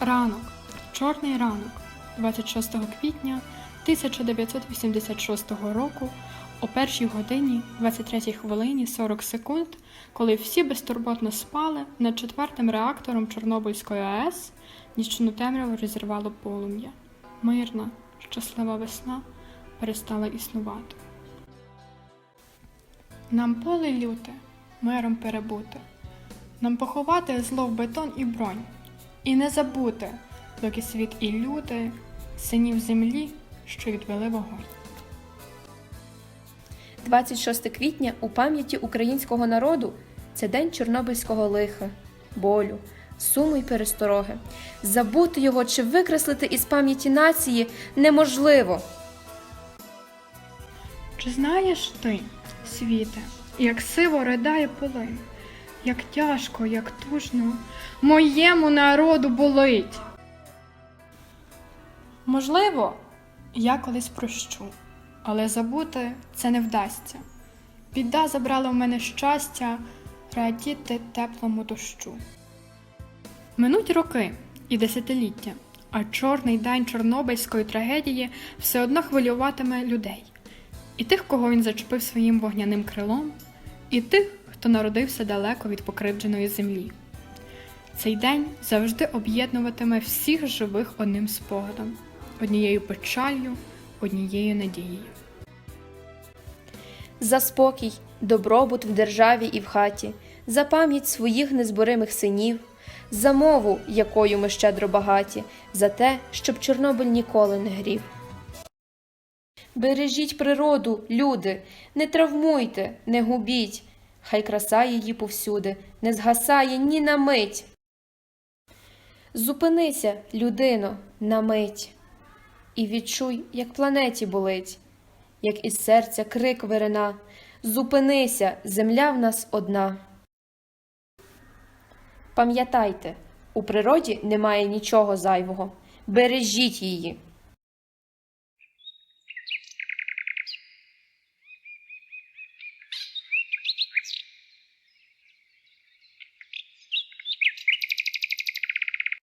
Ранок. Чорний ранок. 26 квітня 1986 року о першій годині 23 хвилині 40 секунд, коли всі безтурботно спали, над четвертим реактором Чорнобильської АЕС нічну темряву розірвало полум'я. Мирна, щаслива весна перестала існувати. Нам поле люте, миром перебути, нам поховати зло в бетон і бронь, і не забути, доки світ і люди, синів землі, що відвели вогонь. 26 квітня у пам'яті українського народу це день чорнобильського лиха, болю, суму й перестороги. Забути його чи викреслити із пам'яті нації неможливо. Чи знаєш ти, світе, як сиво ридає полин, як тяжко, як тужно моєму народу болить? Можливо, я колись прощу, але забути це не вдасться. Біда забрала в мене щастя радіти теплому дощу. Минуть роки і десятиліття, а чорний день Чорнобильської трагедії все одно хвилюватиме людей. І тих, кого він зачепив своїм вогняним крилом, і тих, хто народився далеко від покривдженої землі. Цей день завжди об'єднуватиме всіх живих одним спогадом, однією печалью, однією надією. За спокій, добробут в державі і в хаті, за пам'ять своїх незборимих синів, за мову, якою ми щедро багаті, за те, щоб Чорнобиль ніколи не грів. Бережіть природу, люди, не травмуйте, не губіть, хай краса її повсюди не згасає ні на мить. Зупинися, людино, на мить, і відчуй, як планеті болить, як із серця крик вирина. Зупинися, земля в нас одна. Пам'ятайте, у природі немає нічого зайвого. Бережіть її.